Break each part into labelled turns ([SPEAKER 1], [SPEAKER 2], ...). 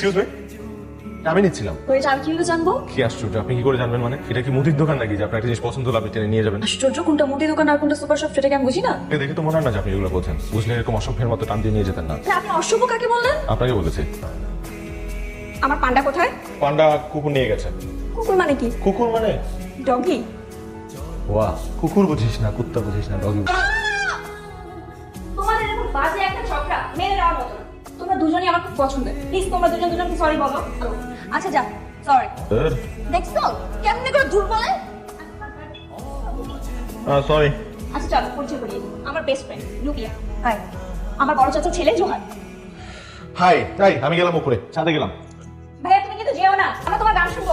[SPEAKER 1] Excuse me আমি নিচ্ছিলাম।
[SPEAKER 2] তো এটা আমি কীভাবে জানব?
[SPEAKER 1] কি আশ্চর্য আপনি কি করে জানবেন মানে? এটা কি মুদির দোকান নাকি যে আপনার একটা জিনিস পছন্দ হলো আপনি টেনে নিয়ে যাবেন?
[SPEAKER 2] আশ্চর্য কোনটা মুদি দোকান আর কোনটা সুপার শপ সেটাকে আমি বুঝি না?
[SPEAKER 1] এ দেখে তো মনে হয় না যে আপনি এগুলো বোঝেন। বুঝলে এরকম অসভ্যের মতো টান দিয়ে নিয়ে যেতেন না।
[SPEAKER 2] আপনি অশুভ কাকে বললেন?
[SPEAKER 1] আপনাকে বলেছি।
[SPEAKER 2] আমার পান্ডা কোথায়?
[SPEAKER 1] পান্ডা কুকুর নিয়ে গেছে।
[SPEAKER 2] কুকুর মানে কি?
[SPEAKER 1] কুকুর মানে?
[SPEAKER 2] ডগি?
[SPEAKER 1] ওয়া কুকুর বুঝিস না কুত্তা বুঝিস না ডগি
[SPEAKER 2] পছন্দের প্লিজ তোমরা দুজন দুজনকে সরি বলো। আচ্ছা যা। সরি দেখছ? কেমনে করে দূর বলে?
[SPEAKER 1] সরি
[SPEAKER 2] আচ্ছা চলো পরিচয় করিয়ে দিই। আমার বেস্ট ফ্রেন্ড লুকিয়া হাই আমার বড় চাচার ছেলে জোহার
[SPEAKER 1] হাই তাই আমি গেলাম উপরে। ছাদে গেলাম।
[SPEAKER 2] ভাইয়া তুমি কিন্তু যেও না। আমরা তোমার গান শুনব।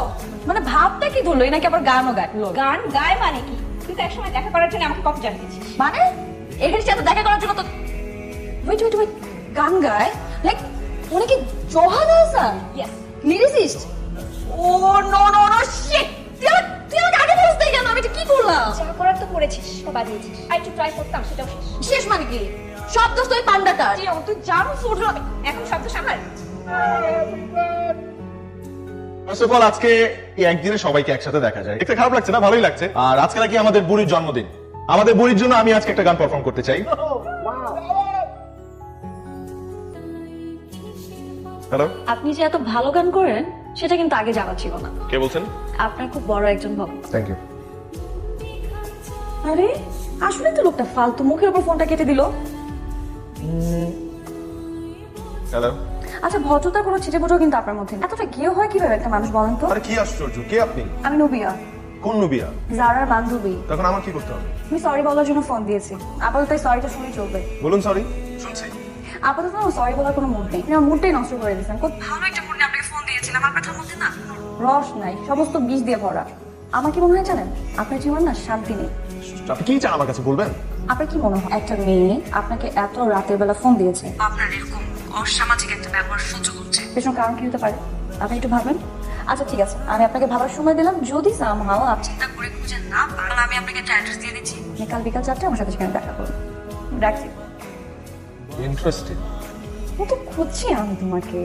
[SPEAKER 2] মানে ভাবটা কি ধরলো? নাকি আবার গানও গায়? গান গায় মানে কি? তুই তো একসময় দেখা করার জন্য আমাকে কত জানিয়েছিস মানে? এখানে সাথে দেখা করার জন্য তো ওয়েট ওয়েট ওয়েট গান গায়? লাইক উনি কি জোহান হাসান ইয়েস লিরিসিস্ট ও নো নো নো শিট তুই আমাকে- আগে বলতে কেন? আমি এটা কি করলাম?
[SPEAKER 3] যা করার তো করেছিস তো বাজিয়েছিস আর একটু ট্রাই করতাম সেটাও শেষ।
[SPEAKER 2] শেষ মানে কি? সব দোষ তো ওই পান্ডাটা
[SPEAKER 3] জি, ও তুই জানো ফুট এখন শব্দ সামলার
[SPEAKER 1] ফার্স্ট অফ অল আজকে এই একদিনে সবাইকে একসাথে দেখা যায়। দেখতে খারাপ লাগছে না? ভালোই লাগছে। আর আজকে নাকি আমাদের বুড়ির জন্মদিন। আমাদের বুড়ির জন্য আমি আজকে একটা গান পারফর্ম করতে চাই। হ্যালো
[SPEAKER 2] আপনি যে এত ভালো গান করেন সেটা কিন্তু আগে জানা ছিল না।
[SPEAKER 1] কে বলছেন?
[SPEAKER 2] আপনার খুব বড় একজন ভক্ত।
[SPEAKER 1] থ্যাংক ইউ
[SPEAKER 2] আরে আসলে তো লোকটা ফালতু মুখের উপর ফোনটা কেটে দিল।
[SPEAKER 1] হ্যালো
[SPEAKER 2] আচ্ছা ভদ্রতা কোনো ছিটে ফোটো কিন্তু আপনার মধ্যে নেই। এতটা গিয়ে হয় কীভাবে একটা মানুষ বলেন তো?
[SPEAKER 1] আরে কি আশ্চর্য কে আপনি?
[SPEAKER 2] আমি নবিয়া।
[SPEAKER 1] কোন নুবিয়া?
[SPEAKER 2] জারার বান্ধবী।
[SPEAKER 1] তখন আমার কি করতে হবে?
[SPEAKER 2] আমি সরি বলার জন্য ফোন দিয়েছি। আপাতত সরিটা শুনে চলবে।
[SPEAKER 1] বলুন সরি
[SPEAKER 2] আপাতত সরি বলার কোনো মুড নেই। আমার মুডটাই নষ্ট করে দিয়েছেন খুব ভালো একটা মুড নিয়ে আপনাকে ফোন দিয়েছিলাম। আমার কথার মধ্যে না রস নাই সমস্ত বিষ দিয়ে ভরা। আমার কি মনে হয় জানেন? আপনার জীবন না শান্তি নেই।
[SPEAKER 1] আপনি কি চান আমার কাছে বলবেন?
[SPEAKER 2] আপনার কি মনে হয়? একটা মেয়ে আপনাকে এত রাতের বেলা ফোন দিয়েছে। আপনার এরকম অসামাজিক একটা ব্যবহার সহ্য করছে। পেছনে কারণ কি হতে পারে? আপনি একটু ভাবেন আচ্ছা ঠিক আছে। আমি আপনাকে ভাবার সময় দিলাম। যদি সামহাও আপনি চিন্তা করে খুঁজে না আমি আপনাকে একটা অ্যাড্রেস দিয়ে দিচ্ছি। কাল বিকাল চারটে আমার সাথে সেখানে দেখা করুন। রাখছি
[SPEAKER 1] ইন্টারেস্টিং
[SPEAKER 2] ও তো খুঁজছি আমি তোমাকে।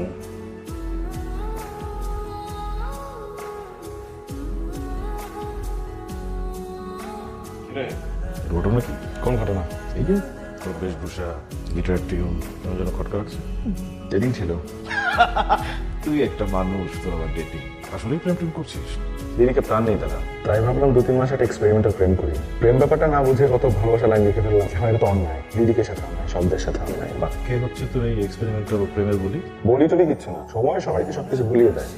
[SPEAKER 1] ঘটনা কি? কোন ঘটনা?
[SPEAKER 4] এই যে তোর বেশভূষা গিটার টিউন কেমন যেন খটকা লাগছে।
[SPEAKER 1] ট্রেনিং ছিল।
[SPEAKER 4] তুই একটা মানুষ তোর আবার ডেটিং আসলেই প্রেম টেম করছিস?
[SPEAKER 1] দিদিকে প্রাণ নেই দাদা। তাই ভাবলাম দু তিন মাস একটা এক্সপেরিমেন্টাল প্রেম করি। প্রেম ব্যাপারটা না বুঝে কত ভালোবাসা লাইন লিখে ফেললাম আমার এটা তো অন্যায়। দিদিকে সাথে অন্যায় শব্দের সাথে অন্যায় বা
[SPEAKER 4] কে হচ্ছে তোর এই এক্সপেরিমেন্টাল প্রেমের বলি?
[SPEAKER 1] বলি টলি কিচ্ছু না সময় সবাইকে সবকিছু ভুলিয়ে দেয়।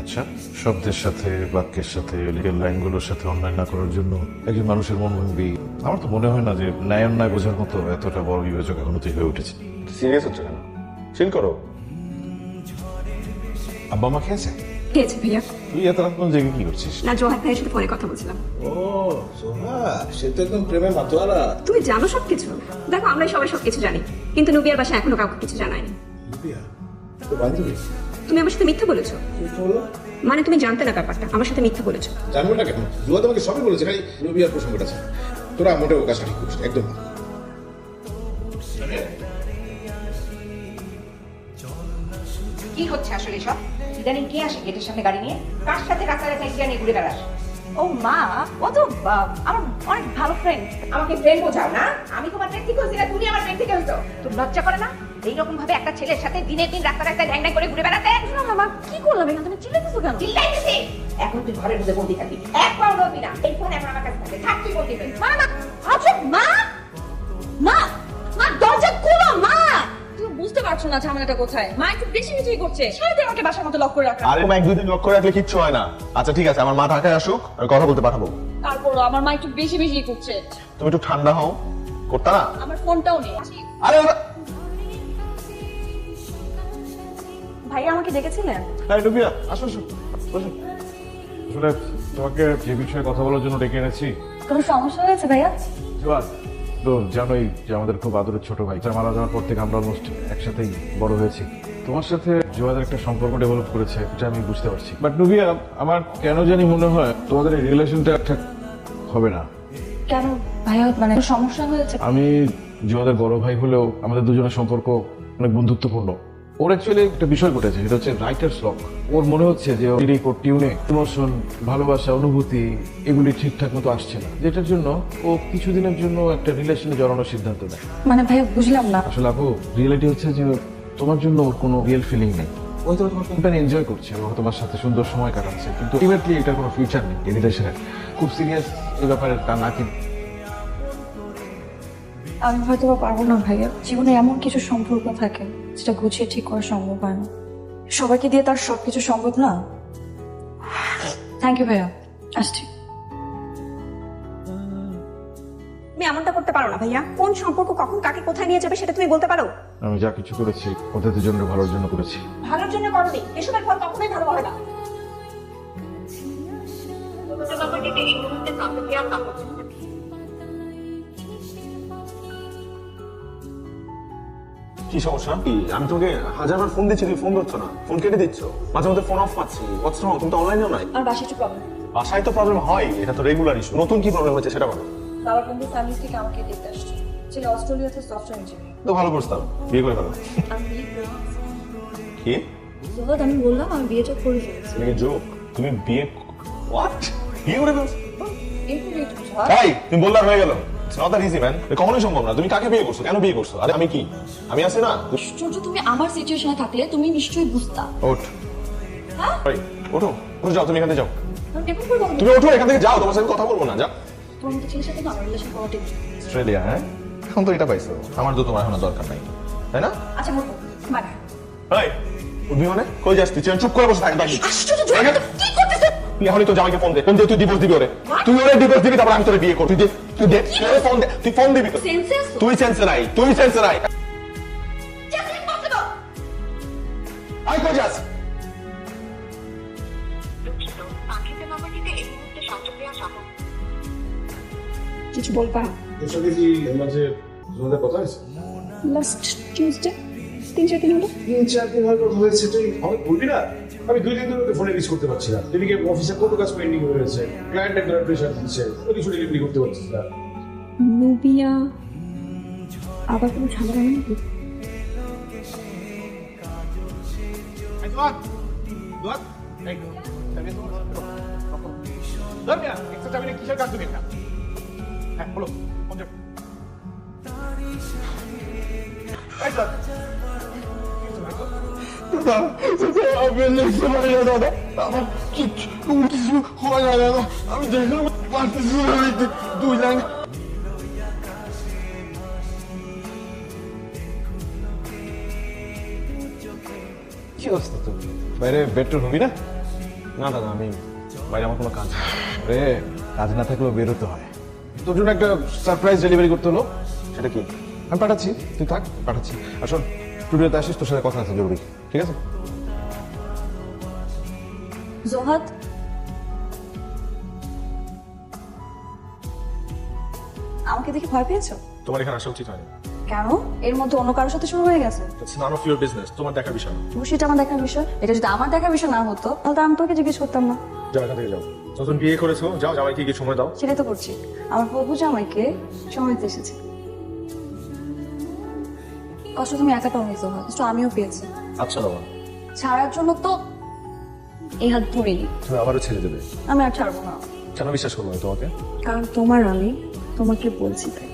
[SPEAKER 4] আচ্ছা শব্দের সাথে বাক্যের সাথে লিখের লাইনগুলোর সাথে অন্যায় না করার জন্য একজন মানুষের মন ভাঙবি? আমার তো মনে হয় না যে ন্যায় অন্যায় বোঝার মতো এতটা বড় বিবেচক এখন তুই হয়ে উঠেছে
[SPEAKER 1] সিরিয়াস হচ্ছে কেন? চিল করো।
[SPEAKER 4] আব্বা মা খেয়েছে?
[SPEAKER 2] খেয়েছি ভাইয়া?
[SPEAKER 4] তুই এত রাত কোন জায়গায় কি করছিস?
[SPEAKER 2] না জোহার ভাইয়ের সাথে পরে কথা বলছিলাম।
[SPEAKER 5] ও সোহা সে তো একদম প্রেমের মাতোয়ারা।
[SPEAKER 3] তুমি জানো সবকিছু? দেখো আমরা সবাই সবকিছু জানি কিন্তু নুবিয়ার বাসায় এখনও কাউকে কিছু জানায়নি।
[SPEAKER 5] রুবিয়া তো বান্ধবী?
[SPEAKER 3] তুমি আমার সাথে মিথ্যা বলেছ? মানে তুমি জানতে না ব্যাপারটা আমার সাথে মিথ্যা বলেছ।
[SPEAKER 5] জানব না কেন? জুয়া তোমাকে সবই বলেছে খালি রুবিয়ার প্রসঙ্গটা তোরা মোটেও কাজটা ঠিক করিস না, একদম। না।
[SPEAKER 3] কি হচ্ছে আসলে সব ইদানিং কে আসে গেটের সামনে গাড়ি নিয়ে? কার সাথে রাস্তায় সাইকেল নিয়ে ঘুরে বেড়াস?
[SPEAKER 2] ও মা ও তো আমার অনেক ভালো ফ্রেন্ড
[SPEAKER 3] আমাকে ফ্রেন্ড বোঝাও না? আমি তোমার থেকে হয়েছি না তুমি আমার থেকে হইতো তোর লজ্জা করে না? এইরকম ভাবে একটা ছেলের সাথে দিনের দিন রাস্তা রাস্তায় ঢ্যাং ঢ্যাং করে ঘুরে বেড়াতে?
[SPEAKER 2] না মা কি করলাম? এখানে তুমি চিল্লাই কিছু কেন?
[SPEAKER 3] চিল্লাইতেছি। এখন তুই ঘরের মধ্যে বন্দি থাকবি। এক পাও নড়বি না। এই ফোন এখন আমার কাছে থাকে থাক তুই বন্দি হয়ে
[SPEAKER 2] মা মা আচ্ছা মা! না ঝামেলাটা কোথায়? মা একটু বেশি কিছুই করছে। সারাদিন আমাকে বাসার মতো লক করে রাখা।
[SPEAKER 1] আরে এক দুদিন লক্ষ্য রাখলে কিচ্ছু হয় না। আচ্ছা ঠিক আছে আমার মা ঢাকায় আসুক আমি কথা বলতে পাঠাবো।
[SPEAKER 2] তারপরও আমার মা একটু বেশি বেশি করছে।
[SPEAKER 1] তুমি একটু ঠান্ডা হও করতা না?
[SPEAKER 2] আমার ফোনটাও নেই।
[SPEAKER 1] আরে
[SPEAKER 2] ভাইয়া আমাকে ডেকেছিলেন?
[SPEAKER 4] হ্যাঁ রুবিয়া আসো আসো বসো। আসলে তোমাকে যে বিষয়ে কথা বলার জন্য ডেকে এনেছি।
[SPEAKER 2] কোনো সমস্যা হয়েছে ভাইয়া?
[SPEAKER 4] জোয়ার। তো জানোই যে আমাদের খুব আদরের ছোট ভাই তার মারা যাওয়ার পর থেকে আমরা অলমোস্ট একসাথেই বড় হয়েছি। তোমার সাথে জোয়াদের একটা সম্পর্ক ডেভেলপ করেছে এটা আমি বুঝতে পারছি। বাট নুবিয়া আমার কেন জানি মনে হয় তোমাদের এই রিলেশনটা ঠিক হবে না।
[SPEAKER 2] কেন? ভাইয়া মানে সমস্যা হয়েছে।
[SPEAKER 4] আমি জোয়াদের বড় ভাই হলেও আমাদের দুজনের সম্পর্ক অনেক বন্ধুত্বপূর্ণ। ওর অ্যাকচুয়ালি একটা বিষয় ঘটেছে সেটা হচ্ছে রাইটার্স লক ওর মনে হচ্ছে যে লিরিক ওর টিউনে ইমোশন ভালোবাসা অনুভূতি এগুলি ঠিকঠাক মতো আসছে না যেটার জন্য ও কিছুদিনের জন্য একটা রিলেশনে জড়ানোর সিদ্ধান্ত নেয়।
[SPEAKER 2] মানে ভাই বুঝলাম না।
[SPEAKER 4] আসলে আপু রিয়েলিটি হচ্ছে যে তোমার জন্য ওর কোনো রিয়েল ফিলিং নেই। ওই তো তোমার কোম্পানি এনজয় করছে ও তোমার সাথে সুন্দর সময় কাটাচ্ছে কিন্তু আলটিমেটলি এটার কোনো ফিউচার নেই রিলেশনের খুব সিরিয়াস এই ব্যাপারে তা না কিন্তু
[SPEAKER 2] আমি হয়তো বা পারব না ভাইয়া। জীবনে এমন কিছু সম্পর্ক থাকে যেটা গুছিয়ে ঠিক করা সম্ভব হয় না। সবাইকে দিয়ে তার সবকিছু সম্ভব না? থ্যাংক ইউ ভাইয়া। আসছি।
[SPEAKER 3] তুমি এমনটা করতে পারো না ভাইয়া। কোন সম্পর্ক কখন কাকে কোথায় নিয়ে যাবে সেটা তুমি বলতে পারো।
[SPEAKER 4] আমি যা কিছু করেছি ওদের জন্য ভালোর জন্য করেছি।
[SPEAKER 3] ভালোর জন্য করনি। এসবের ফল কখনোই ভালো হবে না।
[SPEAKER 1] কি সমস্যা? কি? আমি তোমাকে হাজারবার ফোন দিচ্ছি তুমি ফোন ধরছো না। ফোন কেটে দিচ্ছ। মাঝে মধ্যে ফোন অফ পাচ্ছি। হোয়াটস রং তুমি তো অনলাইনেও নাই।
[SPEAKER 2] আমার বাসায় একটু প্রবলেম
[SPEAKER 1] বাসায় তো প্রবলেম হয়। এটা তো রেগুলার ইস্যু নতুন কি প্রবলেম হচ্ছে সেটা বলো।
[SPEAKER 2] বাবার বন্ধু ফ্যামিলি থেকে আমাকে দেখতে আসছে। ছেলে অস্ট্রেলিয়াতে সফটওয়্যার ইঞ্জিনিয়ার
[SPEAKER 1] তো ভালো প্রস্তাব বিয়ে করে ফেলো। কি?
[SPEAKER 2] সোহাদ আমি বললাম আমি বিয়েটা করে ফেলেছি।
[SPEAKER 1] তুমি জোক তুমি বিয়ে হোয়াট বিয়ে করে ফেলছো?
[SPEAKER 2] একটু
[SPEAKER 1] তুমি বললাম হয়ে গেল। It's not that easy man কখনোই সম্ভব না। তুমি কাকে বিয়ে করছ? কেন বিয়ে করছ? আরে আমি কি? আমি আছি না?
[SPEAKER 2] আশ্চর্য তুমি আমার সিচুয়েশনে থাকলে তুমি নিশ্চয়ই বুঝতা।
[SPEAKER 1] ওঠ। এই, ওঠো। ওঠো যাও তুমি এখান থেকে যাও।
[SPEAKER 2] আমি কেমন করে বলব
[SPEAKER 1] তুমি ওঠো এখান থেকে যাও। তোমার সাথে কথা বলব না। অস্ট্রেলিয়া হ্যাঁ? এখন তো এটা পাইছো। আমার তো তোমার এখন দরকার নাই। তাই না?
[SPEAKER 2] আচ্ছা মানে
[SPEAKER 1] উঠবি মানে? কই যাস তুই? চুপ করে বসে
[SPEAKER 2] আশ্চর্য
[SPEAKER 1] তুই এখনই তো জামাইকে ফোন দে। তুই ডিভোর্স দিবি ওরে। তুই ওরে ডিভোর্স দিবি তারপর আমি তোরে বিয়ে করব। তুই তুই দেখ ফোন দে তুই ফোন দিবি তো। তুই সেন্স নাই তুই সেন্স নাই আই কই যাস
[SPEAKER 2] কিছু বলবা
[SPEAKER 5] কি মাঝে কথা হয়েছে
[SPEAKER 2] লাস্ট টিউসডে তিন চার দিন হলো?
[SPEAKER 5] তিন চার দিন হয়তো হয়েছে তুই আমাকে বলবি না? আমি দুই দিন ধরে ফোনে রিচ করতে পারছি না। এদিকে অফিসে কত কাজ পেন্ডিং রয়েছে ক্লায়েন্ট একটা প্রেশার দিচ্ছে তো কিছু ডেলিভারি করতে পারছিস না।
[SPEAKER 2] নুবিয়া আবার কোনো ঝামেলা নেই নাকি
[SPEAKER 1] আমি লিখতে পারি না দাদা আমার কিছু হয় না দাদা আমি দেখে পারতেছি না দুই লাইন
[SPEAKER 4] কি অবস্থা তোর বাইরে বেডরুম হবি না
[SPEAKER 1] না দাদা আমি বাইরে আমার কোনো কাজ।
[SPEAKER 4] রে কাজ না থাকলেও বেরোতে হয় তোর জন্য একটা সারপ্রাইজ ডেলিভারি করতে হলো
[SPEAKER 1] সেটা কি
[SPEAKER 4] আমি পাঠাচ্ছি তুই থাক পাঠাচ্ছি আসল স্টুডিওতে আসিস তোর সাথে কথা আছে জরুরি। ঠিক আছে?
[SPEAKER 2] জোহাদ আমাকে দেখে ভয় পেয়েছ?
[SPEAKER 1] তোমার এখানে আসা উচিত হয়নি।
[SPEAKER 2] কেন? এর মধ্যে অন্য কারোর সাথে শুরু হয়ে গেছে?
[SPEAKER 1] It's none of your business তোমার দেখার বিষয় না।
[SPEAKER 2] সেটা আমার দেখার বিষয়। এটা যদি আমার দেখার বিষয় না হতো তাহলে আমি তোকে জিজ্ঞেস করতাম না।
[SPEAKER 1] যাও এখান থেকে যাও। যখন বিয়ে করেছ যাও জামাইকে গিয়ে সময় দাও।
[SPEAKER 2] সেটাই তো করছি। আমার প্রভু জামাইকে সময় দিতে এসেছে। কষ্ট তুমি একা পাও নিতে হয় কষ্ট আমিও পেয়েছি।
[SPEAKER 1] আচ্ছা বাবা।
[SPEAKER 2] ছাড়ার জন্য তো এই হাত ধরিনি।
[SPEAKER 1] তুমি আবারও ছেড়ে দেবে?
[SPEAKER 2] আমি আর ছাড়বো না।
[SPEAKER 1] কেন বিশ্বাস করব তোমাকে?
[SPEAKER 2] কারণ তোমার আমি তোমাকে বলছি তাই।